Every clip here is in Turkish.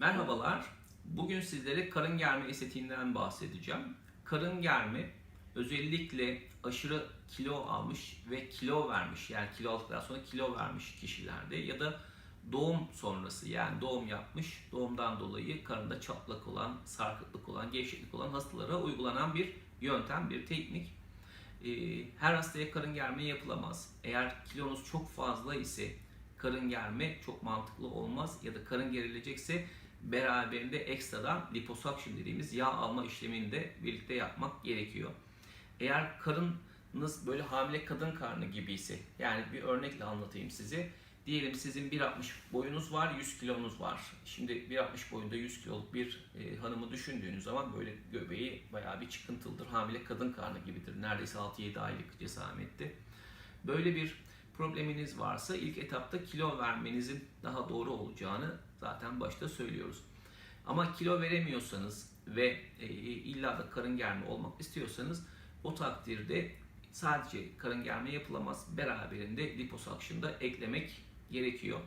Merhabalar. Bugün sizlere karın germe estetiğinden bahsedeceğim. Karın germe özellikle aşırı kilo almış ve kilo vermiş yani kilo aldıktan sonra kilo vermiş kişilerde ya da doğum sonrası yani doğum yapmış doğumdan dolayı karında çatlak olan, sarkıklık olan, gevşeklik olan hastalara uygulanan bir yöntem, bir teknik. Ee, Her hastaya karın germe yapılamaz. Eğer kilonuz çok fazla ise karın germe çok mantıklı olmaz ya da karın gerilecekse beraberinde ekstradan liposuction dediğimiz yağ alma işlemini de birlikte yapmak gerekiyor. Eğer karınınız böyle hamile kadın karnı gibi ise yani bir örnekle anlatayım size. Diyelim sizin 1.60 boyunuz var, 100 kilonuz var. Şimdi 1.60 boyunda 100 kiloluk bir e, hanımı düşündüğünüz zaman böyle göbeği bayağı bir çıkıntılıdır. Hamile kadın karnı gibidir. Neredeyse 6-7 aylık cesamette. Böyle bir probleminiz varsa ilk etapta kilo vermenizin daha doğru olacağını zaten başta söylüyoruz. Ama kilo veremiyorsanız ve e, illa da karın germe olmak istiyorsanız o takdirde sadece karın germe yapılamaz. Beraberinde liposuction da eklemek gerekiyor.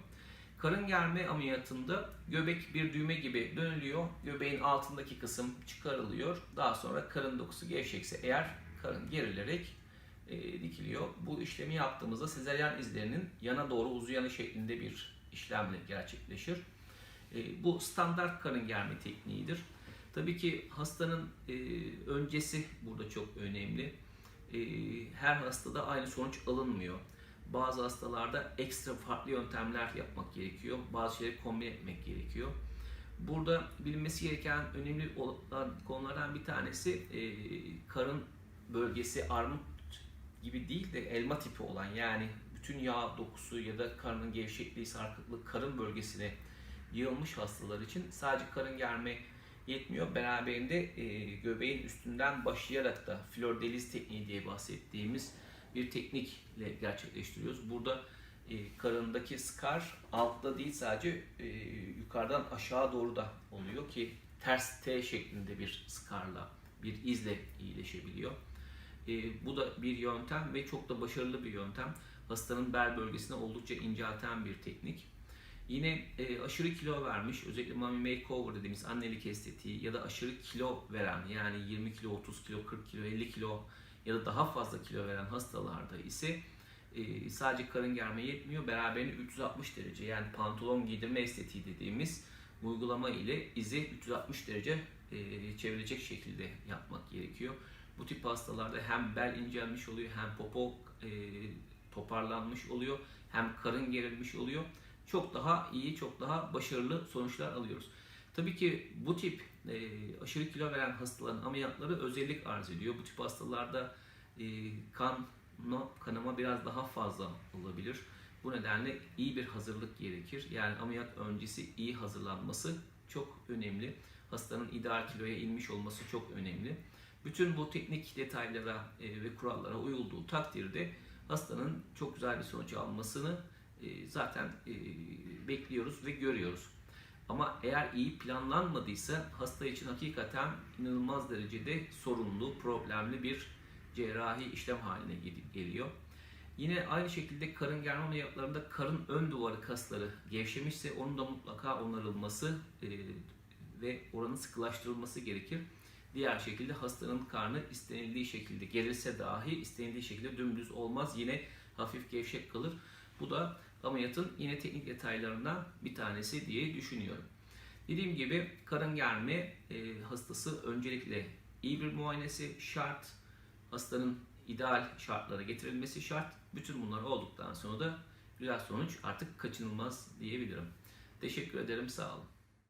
Karın germe ameliyatında göbek bir düğme gibi dönülüyor. Göbeğin altındaki kısım çıkarılıyor. Daha sonra karın dokusu gevşekse eğer karın gerilerek e, dikiliyor. Bu işlemi yaptığımızda sezaryen izlerinin yana doğru uzayanı şeklinde bir işlemle gerçekleşir. E, bu standart karın germe tekniğidir. Tabii ki hastanın e, öncesi burada çok önemli. E, her hastada aynı sonuç alınmıyor. Bazı hastalarda ekstra farklı yöntemler yapmak gerekiyor. Bazı şeyleri kombin etmek gerekiyor. Burada bilinmesi gereken önemli olan konulardan bir tanesi e, karın bölgesi armut gibi değil de elma tipi olan yani bütün yağ dokusu ya da karnın gevşekliği, sarkıklığı karın bölgesine yığılmış hastalar için sadece karın germe yetmiyor. Beraberinde e, göbeğin üstünden başlayarak da flor deliz tekniği diye bahsettiğimiz bir teknikle gerçekleştiriyoruz. Burada e, karındaki skar altta değil sadece e, yukarıdan aşağı doğru da oluyor ki ters T şeklinde bir skarla, bir izle iyileşebiliyor. E, bu da bir yöntem ve çok da başarılı bir yöntem. Hastanın bel bölgesine oldukça incelten bir teknik. Yine e, aşırı kilo vermiş, özellikle mommy makeover dediğimiz annelik estetiği ya da aşırı kilo veren yani 20 kilo, 30 kilo, 40 kilo, 50 kilo ya da daha fazla kilo veren hastalarda ise e, sadece karın germe yetmiyor. Beraberinde 360 derece yani pantolon giydirme estetiği dediğimiz uygulama ile izi 360 derece e, çevirecek şekilde yapmak gerekiyor. Bu tip hastalarda hem bel incelmiş oluyor hem popo e, toparlanmış oluyor hem karın gerilmiş oluyor. Çok daha iyi, çok daha başarılı sonuçlar alıyoruz. Tabii ki bu tip e, aşırı kilo veren hastaların ameliyatları özellik arz ediyor. Bu tip hastalarda e, kan kanama biraz daha fazla olabilir. Bu nedenle iyi bir hazırlık gerekir. Yani ameliyat öncesi iyi hazırlanması çok önemli. Hastanın ideal kiloya inmiş olması çok önemli. Bütün bu teknik detaylara e, ve kurallara uyulduğu takdirde hastanın çok güzel bir sonuç almasını e, zaten e, bekliyoruz ve görüyoruz. Ama eğer iyi planlanmadıysa hasta için hakikaten inanılmaz derecede sorunlu, problemli bir cerrahi işlem haline geliyor. Yine aynı şekilde karın germe ameliyatlarında karın ön duvarı kasları gevşemişse onun da mutlaka onarılması ve oranın sıkılaştırılması gerekir. Diğer şekilde hastanın karnı istenildiği şekilde gelirse dahi istenildiği şekilde dümdüz olmaz. Yine hafif gevşek kalır. Bu da ameliyatın yine teknik detaylarından bir tanesi diye düşünüyorum. Dediğim gibi karın germe e, hastası öncelikle iyi bir muayenesi şart. Hastanın ideal şartlara getirilmesi şart. Bütün bunlar olduktan sonra da güzel sonuç artık kaçınılmaz diyebilirim. Teşekkür ederim. Sağ olun.